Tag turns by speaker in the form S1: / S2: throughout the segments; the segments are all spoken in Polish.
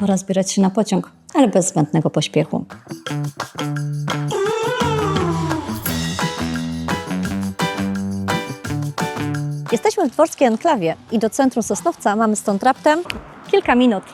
S1: pora zbierać się na pociąg, ale bez zbędnego pośpiechu. Jesteśmy w dworskiej enklawie i do centrum Sosnowca mamy stąd raptem kilka minut.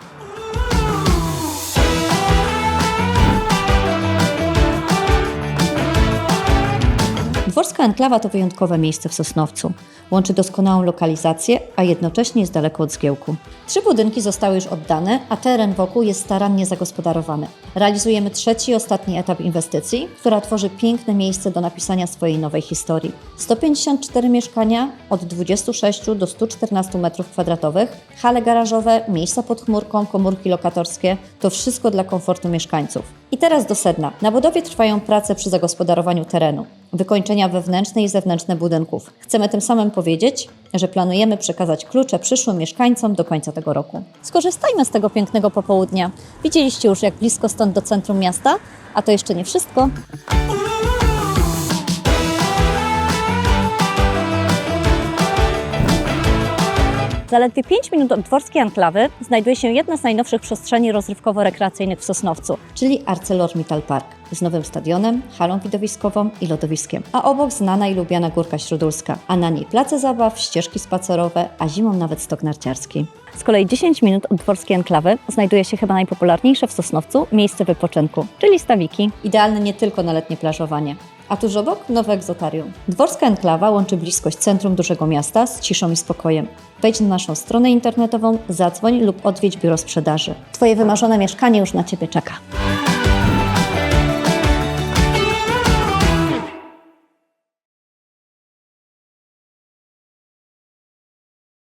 S1: Enklawa to wyjątkowe miejsce w Sosnowcu. Łączy doskonałą lokalizację, a jednocześnie jest daleko od zgiełku. Trzy budynki zostały już oddane, a teren wokół jest starannie zagospodarowany. Realizujemy trzeci i ostatni etap inwestycji, która tworzy piękne miejsce do napisania swojej nowej historii. 154 mieszkania od 26 do 114 m2, hale garażowe, miejsca pod chmurką, komórki lokatorskie to wszystko dla komfortu mieszkańców. I teraz do sedna. Na budowie trwają prace przy zagospodarowaniu terenu, wykończenia wewnętrzne i zewnętrzne budynków. Chcemy tym samym powiedzieć, że planujemy przekazać klucze przyszłym mieszkańcom do końca tego roku. Skorzystajmy z tego pięknego popołudnia. Widzieliście już, jak blisko stąd do centrum miasta, a to jeszcze nie wszystko. Zaledwie 5 minut od dworskiej enklawy znajduje się jedna z najnowszych przestrzeni rozrywkowo-rekreacyjnych w Sosnowcu, czyli ArcelorMittal Park z nowym stadionem, halą widowiskową i lodowiskiem. A obok znana i lubiana Górka Śródulska, a na niej place zabaw, ścieżki spacerowe, a zimą nawet stok narciarski. Z kolei 10 minut od dworskiej enklawy znajduje się chyba najpopularniejsze w Sosnowcu miejsce wypoczynku, czyli stawiki. Idealne nie tylko na letnie plażowanie. A tuż obok nowe egzotarium. Dworska enklawa łączy bliskość centrum dużego miasta z ciszą i spokojem. Wejdź na naszą stronę internetową, zadzwoń lub odwiedź biuro sprzedaży. Twoje wymarzone mieszkanie już na Ciebie czeka.